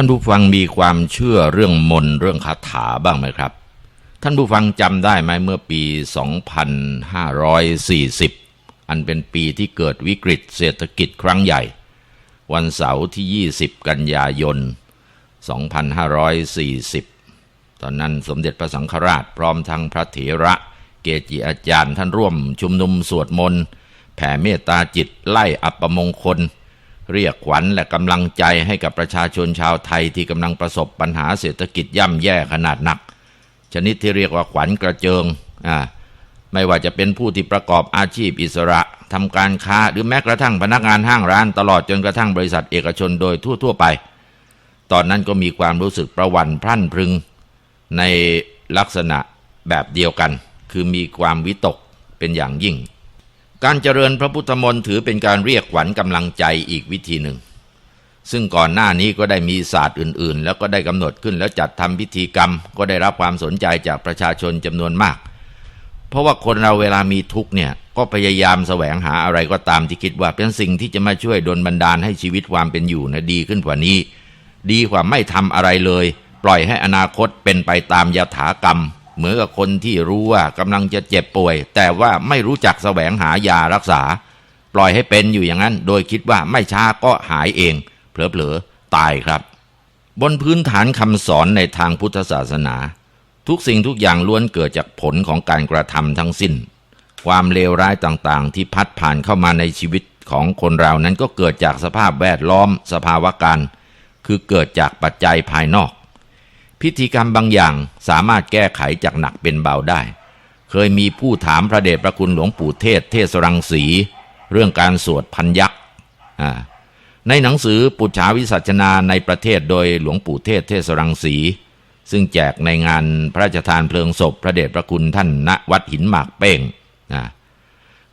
ท่านผู้ฟังมีความเชื่อเรื่องมนต์เรื่องคาถาบ้างไหมครับ ท่านผู้ฟังจำได้ไหมเมื่อปี 2540 อันเป็นปีที่เกิดวิกฤตเศรษฐกิจครั้งใหญ่ วันเสาร์ที่ 20 กันยายน 2540 ตอนนั้นสมเด็จพระสังฆราชพร้อมทั้งพระเถระ เกจิอาจารย์ท่านร่วมชุมนุมสวดมนต์แผ่เมตตาจิตไล่อัปมงคล เรียกขวัญและกำลังใจให้กับประชาชนชาวไทยที่กำลังประสบปัญหาเศรษฐกิจย่ำแย่ขนาดหนัก ชนิดที่เรียกว่าขวัญกระเจิงอ่าไม่ว่าจะเป็นผู้ที่ประกอบอาชีพอิสระทำการค้าหรือแม้กระทั่งพนักงานห้างร้าน ตลอดจนกระทั่งบริษัทเอกชนโดยทั่ว ๆ ไป ตอนนั้นก็มีความรู้สึกประวันพรั่นพรึง ในลักษณะแบบเดียวกัน คือมีความวิตกเป็นอย่างยิ่ง การเจริญพระพุทธมนต์ถือเป็นการเรียกขวัญกำลังใจอีกวิธีหนึ่ง ซึ่งก่อนหน้านี้ก็ได้มีศาสตร์อื่น ๆ แล้วก็ได้กำหนดขึ้นแล้วจัดทำพิธีกรรม ก็ได้รับความสนใจจากประชาชนจำนวนมาก เพราะว่าคนเราเวลามีทุกข์เนี่ยก็พยายามแสวงหาอะไรก็ตามที่คิดว่าเป็นสิ่งที่จะมาช่วยดลบันดาลให้ชีวิตความเป็นอยู่นะดีขึ้นกว่านี้ ดีกว่าไม่ทำอะไรเลย ปล่อยให้อนาคตเป็นไปตามยถากรรม เหมือนกับคนที่รู้ว่ากำลังจะเจ็บป่วย แต่ว่าไม่รู้จักแสวงหายารักษา ปล่อยให้เป็นอยู่อย่างนั้น โดยคิดว่าไม่ช้าก็หายเอง เผลอๆตายครับ บนพื้นฐานคำสอนในทางพุทธศาสนา ทุกสิ่งทุกอย่างล้วนเกิดจากผลของการกระทำทั้งสิ้น ความเลวร้ายต่างๆ ที่พัดผ่านเข้ามาในชีวิตของคนเรานั้นก็เกิดจากสภาพแวดล้อม สภาวะการ คือเกิดจากปัจจัยภายนอก พิธีกรรมบางอย่างสามารถแก้ไขจากหนักเป็นเบาได้ เคยมีผู้ถามพระเดชพระคุณหลวงปู่เทศ เทศรังสี เรื่องการสวดพันยักษ์ในหนังสือปุจฉาวิสัชนาในประเทศโดยหลวงปู่เทศเทศรังสี ซึ่งแจกในงานพระราชทานเพลิงศพพระเดชพระคุณท่านณวัดหินหมากเป้งนะ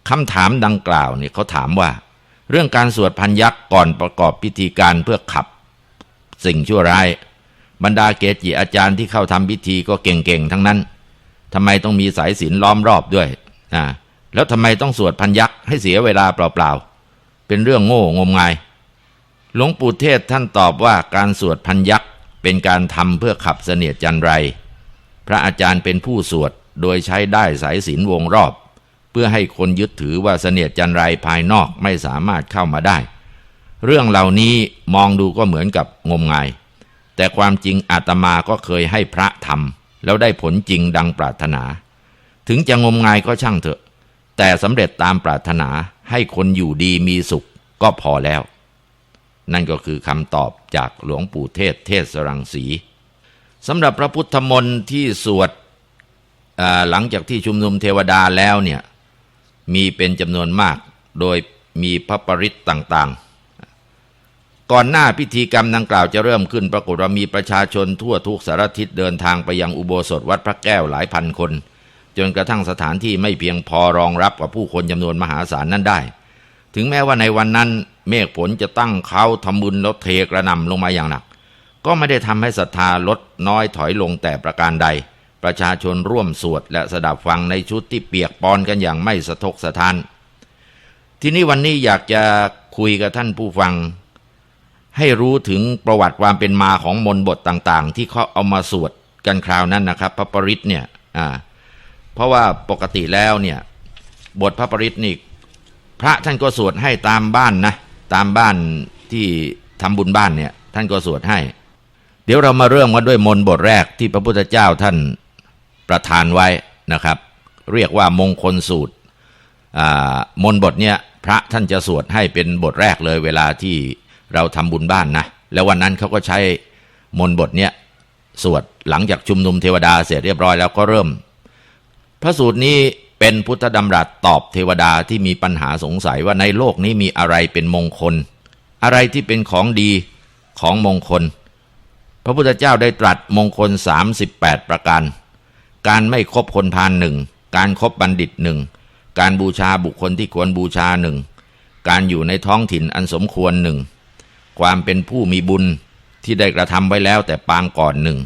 คำถามดังกล่าวเนี่ยเขาถามว่า เรื่องการสวดพันยักษ์ก่อนประกอบพิธีการเพื่อขับ สิ่งชั่วร้าย บรรดาเกจิอาจารย์ที่เข้าทำพิธีก็เก่งๆทั้งนั้นทำไมต้องมีสายศีลล้อมรอบด้วยอ่าแล้วทำไมต้องสวดพันยักษ์ให้เสียเวลาเปล่าๆ เป็นเรื่องโง่งมงาย หลวงปู่เทศท่านตอบว่าการสวดพันยักษ์เป็นการทำเพื่อขับเสนียดจันไร พระอาจารย์เป็นผู้สวดโดยใช้ได้สายศีลวงรอบ เพื่อให้คนยึดถือว่าเสนียดจันไรภายนอกไม่สามารถเข้ามาได้ เรื่องเหล่านี้มองดูก็เหมือนกับงมงาย แต่ความจริงอาตมาก็เคยให้พระทำแล้วได้ผลจริงดังปรารถนา ถึงจะงมงายก็ช่างเถอะ แต่สำเร็จตามปรารถนาให้คนอยู่ดีมีสุขก็พอแล้ว นั่นก็คือคำตอบจากหลวงปู่เทศเทศรังสีสำหรับพระพุทธมนต์ที่สวดหลังจากที่ชุมนุมเทวดาแล้วเนี่ยมีเป็นจำนวนมากโดยมีพระปริตต่างๆ ก่อนหน้าพิธีกรรมดังกล่าวจะเริ่มขึ้น ปรากฏว่ามีประชาชนทั่วทุกสารทิศเดินทางไปยังอุโบสถวัดพระแก้วหลายพันคน จนกระทั่งสถานที่ไม่เพียงพอรองรับกับผู้คนจำนวนมหาศาลนั้นได้ ถึงแม้ว่าในวันนั้นเมฆฝนจะตั้งเขาทำบุญแล้วเทกระนำลงมาอย่างหนัก ก็ไม่ได้ทำให้ศรัทธาลดน้อยถอยลงแต่ประการใด ประชาชนร่วมสวดและสดับฟังในชุดที่เปียกปอนกันอย่างไม่สะทกสะท้าน ทีนี้วันนี้อยากจะคุยกับท่านผู้ฟัง ให้รู้ถึงประวัติความเป็นมาของมนบทต่างๆ ที่เขาเอามาสวดกันคราวนั้นนะครับ พระปริตเนี่ยอ่าเพราะว่าปกติแล้วเนี่ยบทพระปริตนี่พระท่านก็สวดให้ตามบ้านนะตามบ้านที่ทำบุญบ้านเนี่ยท่านก็สวดให้ เดี๋ยวเรามาเริ่มกันด้วยมนบทแรกที่พระพุทธเจ้าท่านประทานไว้นะครับ เรียกว่ามงคลสูตรมนบทเนี่ยพระท่านจะสวดให้เป็นบทแรกเลยเวลาที่ เราทำบุญบ้านนะ แล้ววันนั้นเขาก็ใช้มนบทเนี่ยสวดหลังจากชุมนุมเทวดาเสร็จเรียบร้อยแล้วก็เริ่ม พระสูตรนี้เป็นพุทธดำรัสตอบเทวดาที่มีปัญหาสงสัยว่าในโลกนี้มีอะไรเป็นมงคล อะไรที่เป็นของดีของมงคล พระพุทธเจ้าได้ตรัสมงคล 38 ประการ การไม่คบคนพาลหนึ่ง การครบบัณฑิตหนึ่ง การบูชาบุคคลที่ควรบูชาหนึ่ง การอยู่ในท้องถิ่นอันสมควรหนึ่ง ความเป็นผู้มีบุญที่ได้กระทำไว้แล้วแต่ปางก่อนหนึ่ง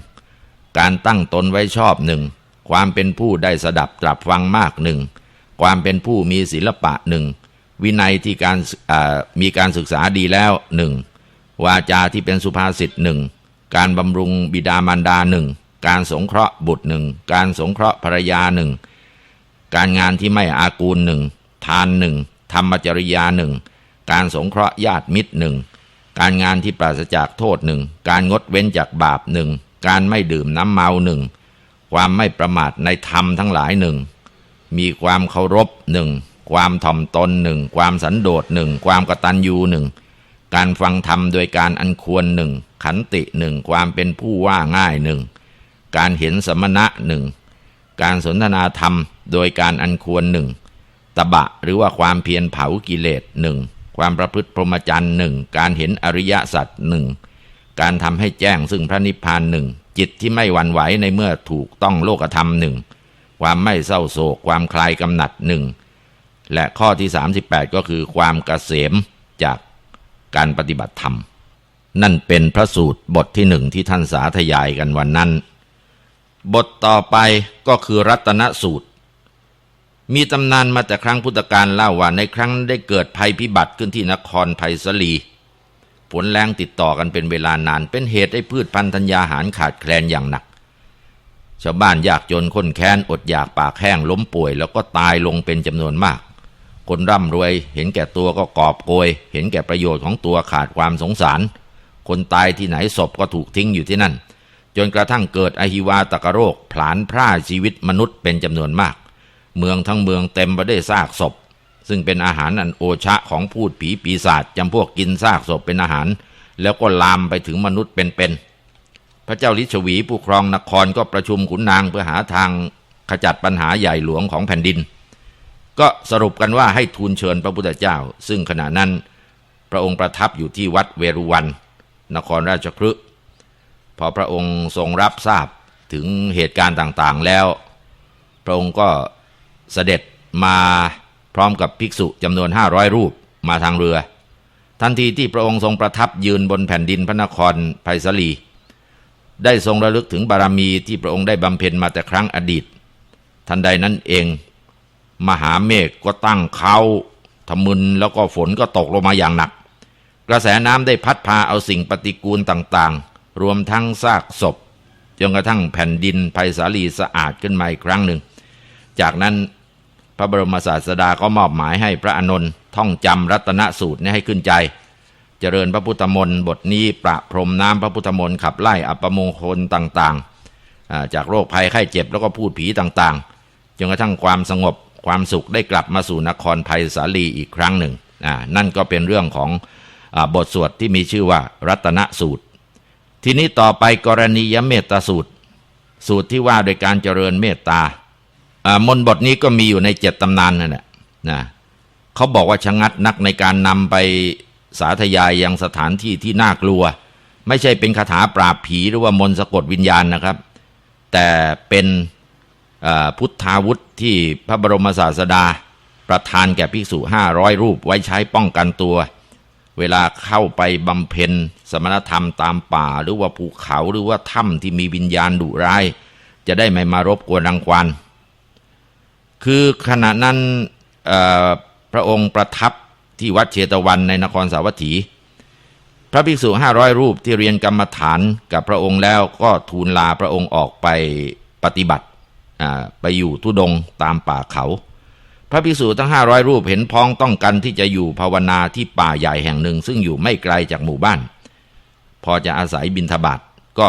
การตั้งตนไว้ชอบหนึ่ง ความเป็นผู้ได้สดับตรับฟังมากหนึ่ง ความเป็นผู้มีศิลปะหนึ่ง วินัยที่การมีการศึกษาดีแล้วหนึ่ง วาจาที่เป็นสุภาษิตหนึ่ง การบำรุงบิดามารดาหนึ่ง การสงเคราะห์บุตรหนึ่ง การสงเคราะห์ภรรยาหนึ่ง การงานที่ไม่อากูลหนึ่ง ทานหนึ่ง ธรรมจริยาหนึ่ง การสงเคราะห์ญาติมิตรหนึ่ง การงานที่ปราศจากโทษหนึ่งการงดเว้นจากบาปหนึ่งการไม่ดื่มน้ำเมาหนึ่งความไม่ประมาทในธรรมทั้งหลายหนึ่งมีความเคารพหนึ่งความถ่อมตนหนึ่งความสันโดษหนึ่งความกตัญญูหนึ่งการฟังธรรมโดยการอันควรหนึ่งขันติหนึ่งความเป็นผู้ว่าง่ายหนึ่งการเห็นสมณะหนึ่งการสนทนาธรรมโดยการอันควรหนึ่งตบะหรือว่าความเพียรเผากิเลสหนึ่ง ความประพฤติพรหมจรรย์หนึ่งการเห็นอริยสัจหนึ่งการทำให้แจ้งซึ่งพระนิพพานหนึ่งจิตที่ไม่หวั่นไหวในเมื่อถูกต้องโลกธรรมหนึ่งความไม่เศร้าโศกความคลายกำหนัดหนึ่งและข้อที่ 38 ก็คือความกเกษมจากการปฏิบัติธรรม นั่นเป็นพระสูตรบทที่หนึ่งที่ท่านสาธยายกันวันนั้น บทต่อไปก็คือรัตนสูตร มีตำนานมาแต่ครั้งพุทธกาลเล่าว่าในครั้งได้เกิดภัยพิบัติขึ้นที่นครไผ่สลีฝนแรงติดต่อกันเป็นเวลานานเป็นเหตุให้พืชพันธุ์ธัญญาหารขาดแคลนอย่างหนัก ชาวบ้านยากจนคนแค้นอดอยากปากแห้งล้มป่วย แล้วก็ตายลงเป็นจำนวนมาก คนร่ำรวย เห็นแก่ตัวก็กอบโกย เห็นแก่ประโยชน์ของตัวขาดความสงสาร คนตายที่ไหนศพก็ถูกทิ้งอยู่ที่นั่น จนกระทั่งเกิดอหิวาตกโรคผลาญพร่าชีวิตมนุษย์เป็นจำนวนมาก เมืองทั้งเมืองเต็มไปด้วยซากศพ ซึ่งเป็นอาหารอันโอชะของพูดผีปีศาจจำพวกกินซากศพเป็นอาหาร แล้วก็ลามไปถึงมนุษย์เป็นๆพระเจ้าลิชวีผู้ครองนครก็ประชุมขุนนางเพื่อหาทางขจัดปัญหาใหญ่หลวงของแผ่นดิน ก็สรุปกันว่าให้ทูลเชิญพระพุทธเจ้า ซึ่งขณะนั้น พระองค์ประทับอยู่ที่วัดเวรุวัน นครราชคฤห์พอพระองค์ทรงรับทราบถึงเหตุการณ์ต่างๆแล้ว พระองค์ก็ เสด็จมาพร้อมกับภิกษุจำนวนห้าร้อยรูปมาทางเรือ ทันทีที่พระองค์ทรงประทับยืนบนแผ่นดินพระนครไผ่สลี ได้ทรงระลึกถึงบารมีที่พระองค์ได้บำเพ็ญมาแต่ครั้งอดีต ทันใดนั้นเอง มหาเมฆก็ตั้งเขาทมึนแล้วก็ฝนก็ตกลงมาอย่างหนัก กระแสน้ำได้พัดพาเอาสิ่งปฏิกูลต่างๆ รวมทั้งซากศพจนกระทั่งแผ่นดินไผ่สาลีสะอาดขึ้นมาอีกครั้งหนึ่ง จากนั้น ระบรมศาสดาก็มอบหมายให้พระอนนท์ท่องจำรัตนสูตรนี้ให้ขึ้นใจ เจริญพระพุทธมนต์บทนี้ประพรมน้ำพระพุทธมนต์ขับไล่อัปมงคลต่างๆ จากโรคภัยไข้เจ็บแล้วก็พูดผีต่างๆ จนกระทั่งความสงบความสุขได้กลับมาสู่นครไผ่สาลีอีกครั้งหนึ่ง นั่นก็เป็นเรื่องของอบทสวดที่มีชื่อว่ารัตนสูตร ทีนี้ต่อไปกรณียเมตตาสูตร สูตรที่ว่าโดยการเจริญเมตตา มนบทนี้ก็มีอยู่ในเจ็ดตำนานนั่นแหละนะเขาบอกว่าชะงัดนักในการนำไปสาธยายยังสถานที่ที่น่ากลัว ไม่ใช่เป็นคาถาปราบผีหรือว่ามนสะกดวิญญาณนะครับ แต่เป็นพุทธาวุธที่พระบรมศาสดา ประทานแก่ภิกษุห้าร้อยรูปไว้ใช้ป้องกันตัว เวลาเข้าไปบำเพ็ญสมณธรรมตามป่าหรือว่าภูเขาหรือว่าถ้ำที่มีวิญญาณดุร้าย จะได้ไม่มารบกวนรังควาน คือขณะนั้นพระองค์ประทับที่วัดเชตวันในนครสาวัตถี พระภิกษุห้าร้อยรูปที่เรียนกรรมฐานกับพระองค์แล้วก็ทูลลาพระองค์ออกไปปฏิบัติไปอยู่ทุดงตามป่าเขา พระภิกษุทั้งห้าร้อยรูปเห็นพ้องต้องกันที่จะอยู่ภาวนาที่ป่าใหญ่แห่งหนึ่ง ซึ่งอยู่ไม่ไกลจากหมู่บ้าน พอจะอาศัยบินทบาทก็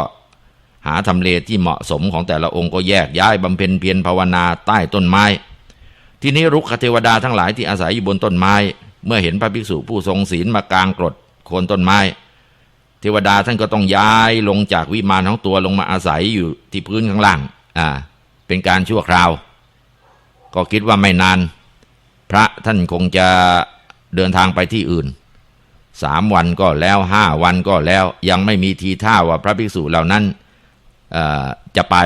หาทำเลที่เหมาะสมของแต่ละองค์ก็แยกย้ายบำเพ็ญเพียรภาวนาใต้ต้นไม้ ทีนี้รุกขเทวดาทั้งหลายที่อาศัยอยู่บนต้นไม้ เมื่อเห็นพระภิกษุผู้ทรงศีลมากลางกรดโคนต้นไม้ เทวดาท่านก็ต้องย้ายลงจากวิมานของตัวลงมาอาศัยอยู่ที่พื้นข้างล่าง อ่า เป็นการชั่วคราว ก็คิดว่าไม่นาน พระท่านคงจะเดินทางไปที่อื่นสามวันก็แล้วห้าวันก็แล้วยังไม่มีทีท่าว่าพระภิกษุเหล่านั้น จะไป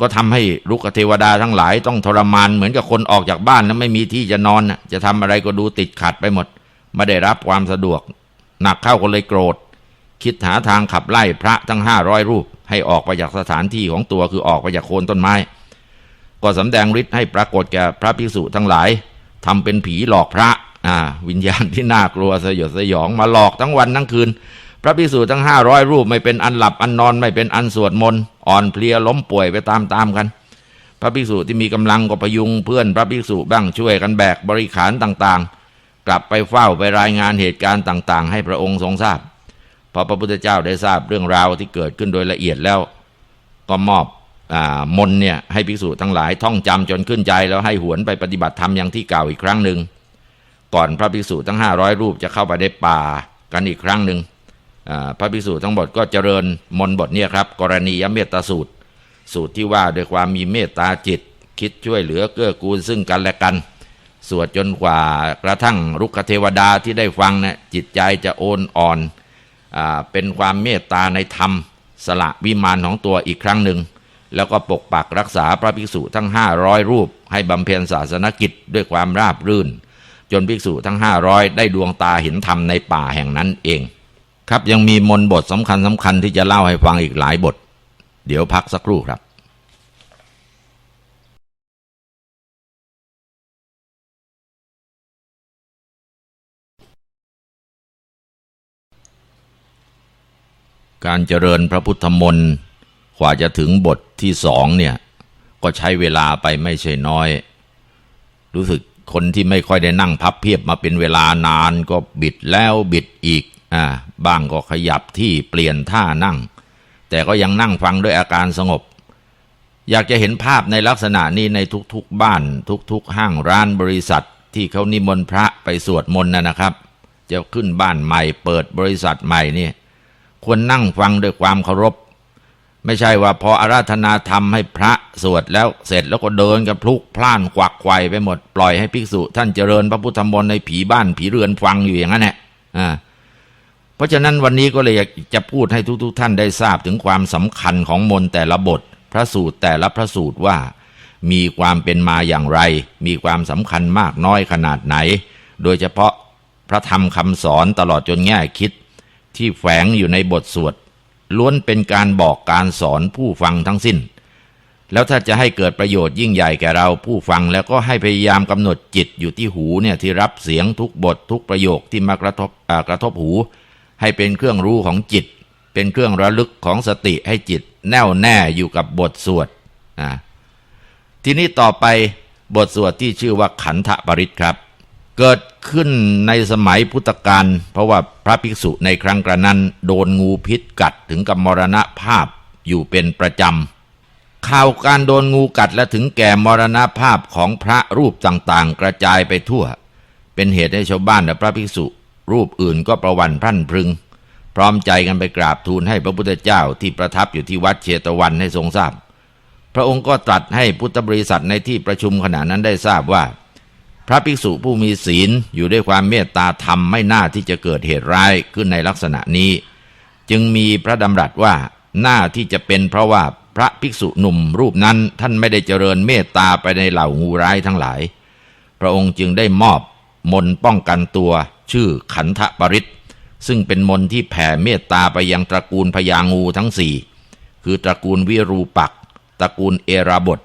ก็ทำให้ลุกเทวดาทั้งหลาย ต้องทรมานเหมือนกับคนออกจากบ้านแล้วไม่มีที่จะนอนจะทำอะไรก็ดูติดขัดไปหมด ไม่ได้รับความสะดวก หนักเข้าก็เลยโกรธ คิดหาทางขับไล่พระทั้งห้าร้อยรูป ให้ออกไปจากสถานที่ของตัวคือออกไปจากโคนต้นไม้ ก็สำแดงฤทธิ์ให้ปรากฏแก่พระภิกษุทั้งหลายทำเป็นผีหลอกพระอ่าวิญญาณที่น่ากลัวสยดสยองมาหลอกทั้งวันทั้งคืน พระภิกษุทั้งห้าร้อยรูปไม่เป็นอันหลับอันนอนไม่เป็นอันสวดมนต์อ่อนเพลียล้มป่วยไปตามๆกัน พระภิกษุที่มีกำลังก็พยุงเพื่อนพระภิกษุบ้างช่วยกันแบกบริขารต่างๆ กลับไปเฝ้าไปรายงานเหตุการณ์ต่างๆ ให้พระองค์ทรงทราบพอพระพุทธเจ้าได้ทราบเรื่องราวที่เกิดขึ้นโดยละเอียดแล้ว ก็มอบอมนเนี่ยให้ภิกษุทั้งหลายท่องจำจนขึ้นใจแล้วให้หวนไปปฏิบัติธรรมอย่างที่เก่าอีกครั้งหนึ่งก่อนพระภิกษุทั้งห้าร้อยรูปจะเข้าไปในป่ากันอีกครั้งหนึ่ง พระภิกษุทั้งหมดก็เจริญมนบทเนี่ยครับ กรณียเมตตาสูตร สูตรที่ว่าด้วยความมีเมตตาจิต คิดช่วยเหลือเกื้อกูลซึ่งกันและกัน สวดจนกว่ากระทั่งรุกขเทวดาที่ได้ฟังนะจิตใจจะโอนอ่อนเป็นความเมตตาในธรรม สละวิมานของตัวอีกครั้งหนึ่ง แล้วก็ปกปักรักษาพระภิกษุทั้งห้าร้อยรูป ให้บำเพ็ญศาสนกิจด้วยความราบรื่น จนภิกษุทั้งห้าร้อยได้ดวงตาเห็นธรรมในป่าแห่งนั้นเอง ครับยังมีมนบทสำคัญสำคัญที่จะเล่าให้ฟังอีกหลายบท เดี๋ยวพักสักครู่ครับการเจริญพระพุทธมนต์กว่าจะถึงบทที่สองเนี่ย ก็ใช้เวลาไปไม่ใช่น้อย รู้สึกคนที่ไม่ค่อยได้นั่งพับเพียบมาเป็นเวลานานก็บิดแล้วบิดอีก บ้างก็ขยับที่เปลี่ยนท่านั่ง แต่ก็ยังนั่งฟังด้วยอาการสงบ อยากจะเห็นภาพในลักษณะนี้ในทุกๆบ้าน ทุกๆ ห้างร้านบริษัทที่เขานิมนต์พระไปสวดมนต์นะครับ จะขึ้นบ้านใหม่ เปิดบริษัทใหม่นี่ควรนั่งฟังด้วยความเคารพ ไม่ใช่ว่าพออาราธนาธรรมให้พระสวดแล้วเสร็จแล้วก็เดินกับพลุกพล่านควักไขว่ไปหมดปล่อยให้ภิกษุ ท่านเจริญพระพุทธมนต์ในผีบ้านผีเรือนฟังอยู่อย่างนั้นแหละอ่า ราะฉะนั้นวันนี้ก็เลยจะพูดให้ทุกๆทท่านได้ทราบถึงความสำคัญของมนแต่ละบท พระสูตรแต่ละพระสูตรว่า มีความเป็นมาอย่างไร มีความสำคัญมากน้อยขนาดไหน โดยเฉพาะพระธรรมคำสอนตลอดจนแง่คิด ที่แฝงอยู่ในบทสวดล้วนเป็นการบอกการสอนผู้ฟังทั้งสิ้น แล้วถ้าจะให้เกิดประโยชน์ยิ่งใหญ่แก่เราผู้ฟังแล้วก็ให้พยายามกำหนดจิตอยู่ที่หูเนี่ยที่รับเสียงทุกบททุกประโยคที่มากระทบกระทบหู ให้เป็นเครื่องรู้ของจิต เป็นเครื่องระลึกของสติให้จิต แน่วแน่อยู่กับบทสวดอ่าทีนี้ต่อไปบทสวดที่ชื่อว่าขันธปริศครับ เกิดขึ้นในสมัยพุทธกาลเพราะว่าพระภิกษุในครั้งกระนั้น โดนงูพิษกัดถึงกับมรณภาพอยู่เป็นประจำข่าวการโดนงูกัดและถึงแก่มรณภาพของพระรูปต่างๆ กระจายไปทั่ว เป็นเหตุให้ชาวบ้านและพระภิกษุ รูปอื่นก็ประวันพรั่นพรึง พร้อมใจกันไปกราบทูลให้พระพุทธเจ้าที่ประทับอยู่ที่วัดเชตวันให้ทรงทราบ พระองค์ก็ตรัสให้พุทธบริษัทในที่ประชุมขณะนั้นได้ทราบว่า พระภิกษุผู้มีศีลอยู่ด้วยความเมตตาธรรมไม่น่าที่จะเกิดเหตุร้ายขึ้นในลักษณะนี้ จึงมีพระดำรัสว่าน่าที่จะเป็นเพราะว่าพระภิกษุหนุ่มรูปนั้นท่านไม่ได้เจริญเมตตาไปในเหล่างูร้ายทั้งหลาย พระองค์จึงได้มอบมนป้องกันตัว ชื่อขันธปริศซึ่งเป็นมนที่แผ่เมตตาไปยังตระกูลพญางูทั้งสี่คือตระกูลวิรูปัก ตระกูลเอราบท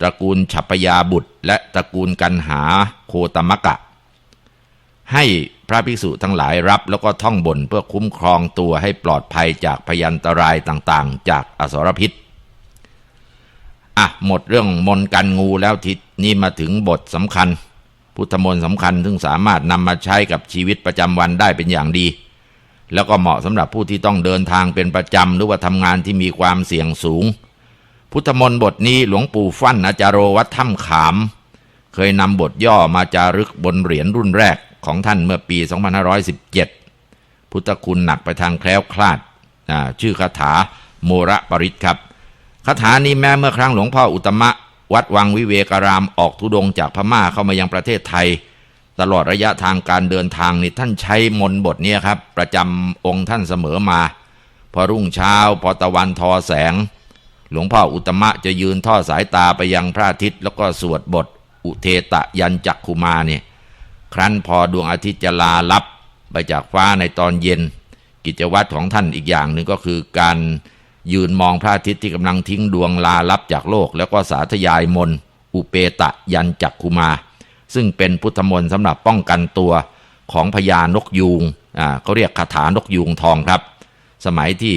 ตระกูลฉัพยาบุตร และตระกูลกันหาโคตมกะ ให้พระภิกษุทั้งหลายรับแล้วก็ท่องบนเพื่อคุ้มครองตัวให้ปลอดภัยจากพยันตรายต่างๆ จากอสรพิษอะหมดเรื่องมนกันงูแล้วทิศนี้มาถึงบทสำคัญ พุทธมนต์สำคัญซึ่งสามารถนำมาใช้กับชีวิตประจำวันได้เป็นอย่างดี แล้วก็เหมาะสำหรับผู้ที่ต้องเดินทางเป็นประจำหรือว่าทำงานที่มีความเสี่ยงสูง พุทธมนต์บทนี้หลวงปู่ฟั่นอาจารโรวัดถ้ำขาม เคยนำบทย่อมาจารึกบนเหรียญรุ่นแรกของท่านเมื่อปี 2517 พุทธคุณหนักไปทางแคล้วคลาด ชื่อคาถาโมระปริศครับคาถานี้แม้เมื่อครั้งหลวงพ่ออุตมะ วัดวังวิเวการามออกทุดงจากพม่าเข้ามายังประเทศไทย ตลอดระยะทางการเดินทางนี่ท่านใช้มนบทนี้ครับ ประจำองค์ท่านเสมอมา พอรุ่งเช้าพอตะวันทอแสง หลวงพ่ออุตมะจะยืนทอดสายตาไปยังพระอาทิตย์แล้วก็สวดบท อุเทตะยันจักคุมาเนี่ยครั้นพอดวงอาทิตย์จะลาลับไปจากฟ้าในตอนเย็น กิจวัตรของท่านอีกอย่างหนึ่งก็คือการ ยืนมองพระอาทิตย์ที่กำลังทิ้งดวงลาลับจากโลก แล้วก็สาธยายมนอุเปตะยันจักคุมา ซึ่งเป็นพุทธมนต์สำหรับป้องกันตัวของพญานกยูงอ่าเขาเรียกคาถานกยูงทองครับ สมัยที่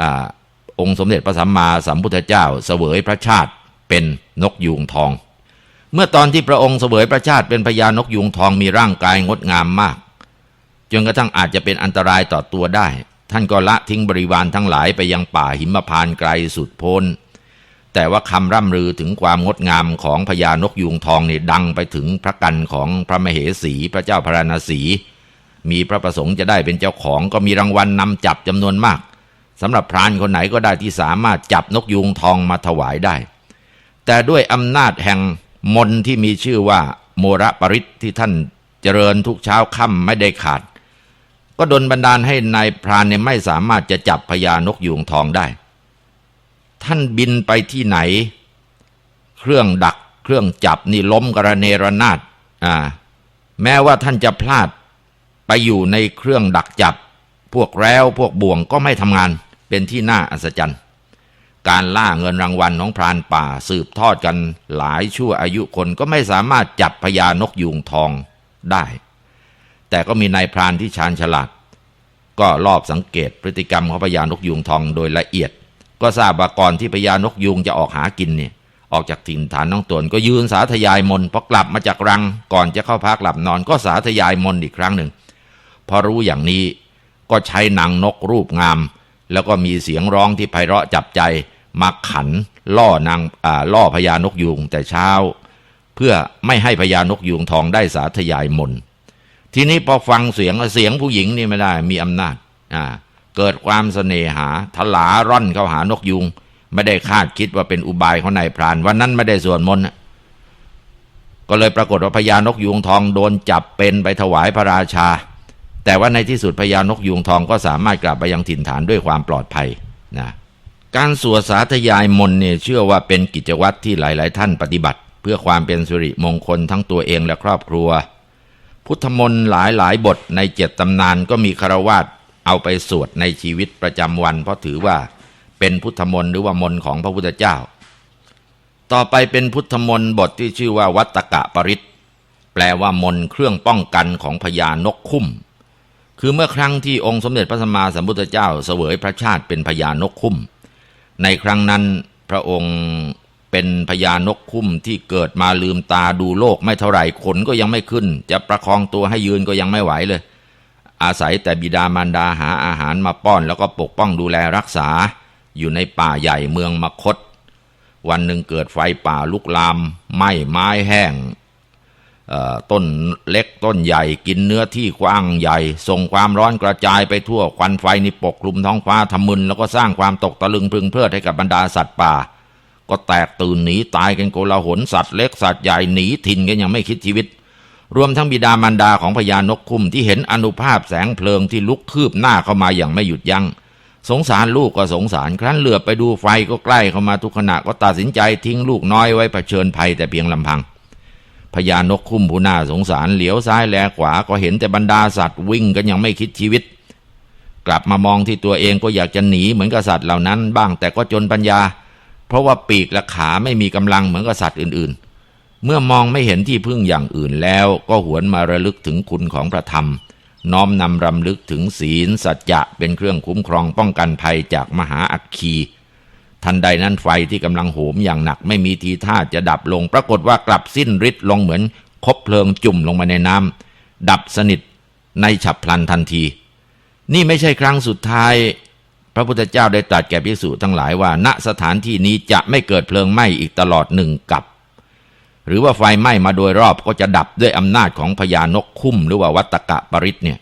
อ่าองค์สมเด็จพระสัมมาสัมพุทธเจ้าเสวยพระชาติเป็นนกยูงทอง เมื่อตอนที่พระองค์เสวยพระชาติเป็นพญานกยูงทองมีร่างกายงดงามมากจนกระทั่งอาจจะเป็นอันตรายต่อตัวได้ ท่านก็ละทิ้งบริวารทั้งหลายไปยังป่าหิมพานไกลสุดพ้น แต่ว่าคำร่ำลือถึงความงดงามของพญานกยูงทองเนี่ดังไปถึงพระกันของพระมเหสีพระเจ้าพระราณสี มีพระประสงค์จะได้เป็นเจ้าของก็มีรางวัลนนำจับจำนวนมากสำหรับพรานคนไหนก็ได้ที่สามารถจับนกยูงทองมาถวายได้ แต่ด้วยอำนาจแห่งมนที่มีชื่อว่า โมระปริศที่ท่านเจริญทุกเช้าค่ำไม่ได้ขาด ก็ดนบันดาลให้นายพรานเนี่ยไม่สามารถจะจับพญานกยูงทองได้ ท่านบินไปที่ไหน เครื่องดักเครื่องจับนี่ล้มกระเนระนาดอ่า แม้ว่าท่านจะพลาดไปอยู่ในเครื่องดักจับ พวกแร้วพวกบ่วงก็ไม่ทำงาน เป็นที่น่าอัศจรรย์ การล่าเงินรางวัลของพรานป่าสืบทอดกันหลายชั่วอายุคนก็ไม่สามารถจับพญานกยูงทองได้ แต่ก็มีนายพรานที่ชาญฉลาด ก็รอบสังเกตพฤติกรรมของพญานกยูงทองโดยละเอียด ก็ทราบว่าก่อนที่พญานกยูงจะออกหากินเนี่ยออกจากถิ่นฐานน้องตนก็ยืนสาธยายมนพอกลับมาจากรังก่อนจะเข้าพักหลับนอนก็สาธยายมนอีกครั้งหนึ่ง พอรู้อย่างนี้ก็ใช้นางนกรูปงาม แล้วก็มีเสียงร้องที่ไพเราะจับใจมาขันล่อนางล่อพญานกยูงแต่เช้า เพื่อไม่ให้พญานกยูงทองได้สาธยายมน ทีนี้พอฟังเสียงเสียงผู้หญิงนี่ไม่ได้ มีอำนาจอ่าเกิดความเสน่หาทลาร่อนเข้าหานกยุง ไม่ได้คาดคิดว่าเป็นอุบายของนายพราน วันนั้นไม่ได้ส่วนมนต์ก็เลยปรากฏว่าพญานกยุงทองโดนจับเป็นไปถวายพระราชา แต่ว่าในที่สุดพญานกยุงทองก็สามารถกลับไปยังถิ่นฐานด้วยความปลอดภัยนะการสวดสาธยายมนเนี่ยเชื่อว่าเป็นกิจวัตรที่หลาย ๆ ท่านปฏิบัติ เพื่อความเป็นสิริมงคลทั้งตัวเองและครอบครัว พุทธมนต์หลายหลายบทในเจ็ดตำนานก็มีคารวาสเอาไปสวดในชีวิตประจำวัน เพราะถือว่าเป็นพุทธมนต์หรือว่ามนต์ของพระพุทธเจ้า ต่อไปเป็นพุทธมนต์บทที่ชื่อว่าวัตกะปริศแปลว่ามนต์เครื่องป้องกันของพญานกคุ้ม คือเมื่อครั้งที่องค์สมเด็จพระสัมมาสัมพุทธเจ้าเสวยพระชาติเป็นพญานกคุ้ม ในครั้งนั้นพระองค์ เป็นพญานกคุ้มที่เกิดมาลืมตาดูโลกไม่เท่าไหร่ขนก็ยังไม่ขึ้น จะประคองตัวให้ยืนก็ยังไม่ไหวเลย อาศัยแต่บิดามารดาหาอาหารมาป้อนแล้วก็ปกป้องดูแลรักษา อยู่ในป่าใหญ่เมืองมคต วันหนึ่งเกิดไฟป่าลุกลามไหม้ไม้แห้งต้นเล็กต้นใหญ่กินเนื้อที่กว้างใหญ่ ส่งความร้อนกระจายไปทั่วควันไฟนี่ปกคลุมท้องฟ้าทำมึนแล้วก็สร้างความตกตะลึงพึงเพลิดให้กับบรรดาสัตว์ป่า ก็แตกตื่นหนีตายกันโกลาหลสัตว์เล็กสัตว์ใหญ่หนีถิ่นกันยังไม่คิดชีวิต รวมทั้งบิดามารดาของพญานกคุ้มที่เห็นอนุภาพแสงเพลิงที่ลุกคืบหน้าเข้ามาอย่างไม่หยุดยัง้งสงสารลูกก็สงสารครั้นเหลือไปดูไฟก็ใกล้เข้ามาทุกขณะก็ตัดสินใจทิ้งลูกน้อยไว้เผชิญภัยแต่เพียงลำพังพญานกคุ้มผู้น่าสงสารเหลียวซ้ายแลขวาก็เห็นแต่บรรดาสัตว์วิ่งกันยังไม่คิดชีวิต กลับมามองที่ตัวเองก็อยากจะหนีเหมือนกับสัตว์เหล่านั้นบ้างแต่ก็จนปัญญา เพราะว่าปีกและขาไม่มีกำลังเหมือนกับสัตว์อื่นๆ เมื่อมองไม่เห็นที่พึ่งอย่างอื่นแล้ว ก็หวนมาระลึกถึงคุณของพระธรรม น้อมนำรำลึกถึงศีลสัจจะเป็นเครื่องคุ้มครองป้องกันภัยจากมหาอัคคีทันใดนั้นไฟที่กำลังโหมอย่างหนักไม่มีทีท่าจะดับลง ปรากฏว่ากลับสิ้นฤทธิ์ลงเหมือนคบเพลิงจุ่มลงมาในน้ำดับสนิทในฉับพลันทันที นี่ไม่ใช่ครั้งสุดท้าย พระพุทธเจ้าได้ตรัสแก่ภิกษุทั้งหลายว่า ณสถานที่นี้จะไม่เกิดเพลิงไหม้อีกตลอดหนึ่งกับหรือว่าไฟไหม้มาโดยรอบก็จะดับด้วยอำนาจของพญานกคุ้มหรือว่าวัตกะปริศเนี่ย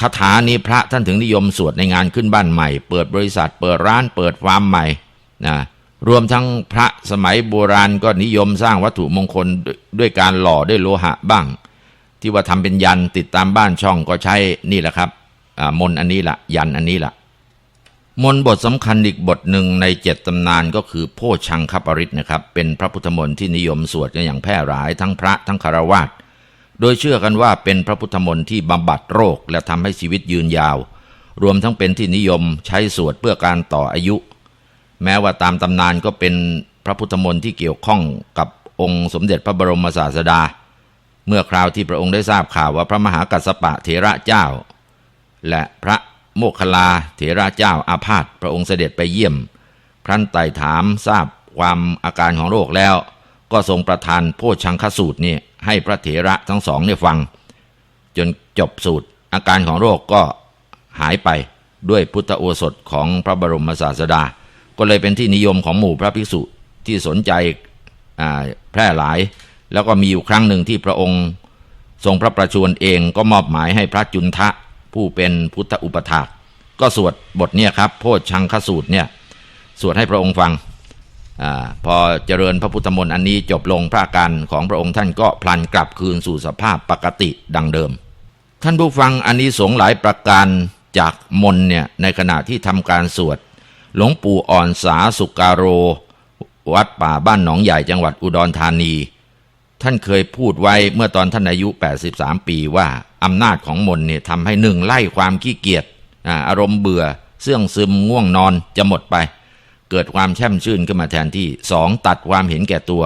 คาถานี้พระท่านถึงนิยมสวดในงานขึ้นบ้านใหม่ เปิดบริษัทเปิดร้านเปิดฟาร์มใหม่นะรวมทั้งพระสมัยโบราณก็นิยมสร้างวัตถุมงคลด้วยการหล่อด้วยโลหะบ้าง ที่ว่าทำเป็นยันติดตามบ้านช่องก็ใช้นี่แหละครับ มนอันนี้ละยันอันนี้ละมนบทสำคัญอีกบทหนึ่งในเจ็ดตำนานก็คือ โพชังคปริตนะครับ เป็นพระพุทธมนต์ที่นิยมสวดกันอย่างแพร่หลายทั้งพระทั้งคารวาสโดยเชื่อกันว่าเป็นพระพุทธมนต์ที่บำบัดโรค และทำให้ชีวิตยืนยาว รวมทั้งเป็นที่นิยมใช้สวดเพื่อการต่ออายุ แม้ว่าตามตำนานก็เป็นพระพุทธมนต์ที่เกี่ยวข้องกับองค์สมเด็จพระบรมศาสดา เมื่อคราวที่พระองค์ได้ทราบข่าวว่าพระมหากัสสปะเถระเจ้า และพระโมคคลาเถระเจ้าอาพาธพระองค์เสด็จไปเยี่ยม ครั้นไต่ถามทราบความอาการของโรคแล้ว ก็ทรงประทานโพชังคสูตรนี่ให้พระเถระทั้งสองเนี่ยฟัง จนจบสูตร อาการของโรคก็หายไปด้วยพุทธโอสถของพระบรมศาสดา ก็เลยเป็นที่นิยมของหมู่พระภิกษุที่สนใจแพร่หลาย แล้วก็มีอยู่ครั้งหนึ่งที่พระองค์ ทรงพระประชวรเองก็มอบหมายให้พระจุนทะ ผู้เป็นพุทธอุปถากก็สวดบทเนี่ยครับโพชังคสูตรเนี่ยสวดให้พระองค์ฟังอพอเจริญพระพุทธมนต์อันนี้จบลงพระการของพระองค์ท่านก็พลันกลับคืนสู่สภาพปกติดังเดิม ท่านผู้ฟังอันนี้สงหลายประการจากมนเนี่ยในขณะที่ทำการสวด หลวงปู่อ่อนสาสุการโร วัดป่าบ้านหนองใหญ่จังหวัดอุดรธานี ท่านเคยพูดไว้เมื่อตอนท่านอายุ 83 ปีว่าอำนาจของมนเนี่ยทำให้หนึ่งไล่ความขี้เกียจอารมณ์เบื่อเสื่องซึมง่วงนอนจะหมดไป เกิดความแช่มชื่นขึ้นมาแทนที่สองตัดความเห็นแก่ตัว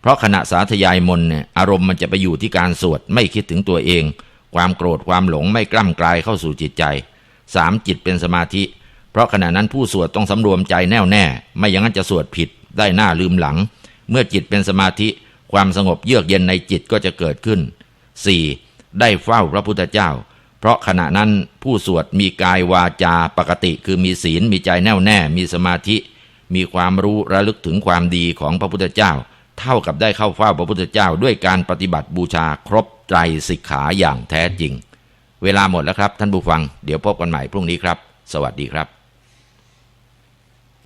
เพราะขณะสาธยายมนเนี่ยอารมณ์มันจะไปอยู่ที่การสวดไม่คิดถึงตัวเอง ความโกรธความหลงไม่กล้ำกลายเข้าสู่จิตใจสามจิตเป็นสมาธิ เพราะขณะนั้นผู้สวดต้องสำรวมใจแน่วแน่ ไม่อย่างนั้นจะสวดผิดได้หน้าลืมหลัง เมื่อจิตเป็นสมาธิ ความสงบเยือกเย็นในจิตก็จะเกิดขึ้น 4. ได้เฝ้าพระพุทธเจ้า เพราะขณะนั้นผู้สวดมีกายวาจาปกติคือมีศีลมีใจแน่วแน่ มีสมาธิ มีความรู้ระลึกถึงความดีของพระพุทธเจ้า เท่ากับได้เข้าเฝ้าพระพุทธเจ้า ด้วยการปฏิบัติบูชาครบไตรสิกขาอย่างแท้จริง เวลาหมดแล้วครับท่านผู้ฟัง เดี๋ยวพบกันใหม่พรุ่งนี้ครับ สวัสดีครับ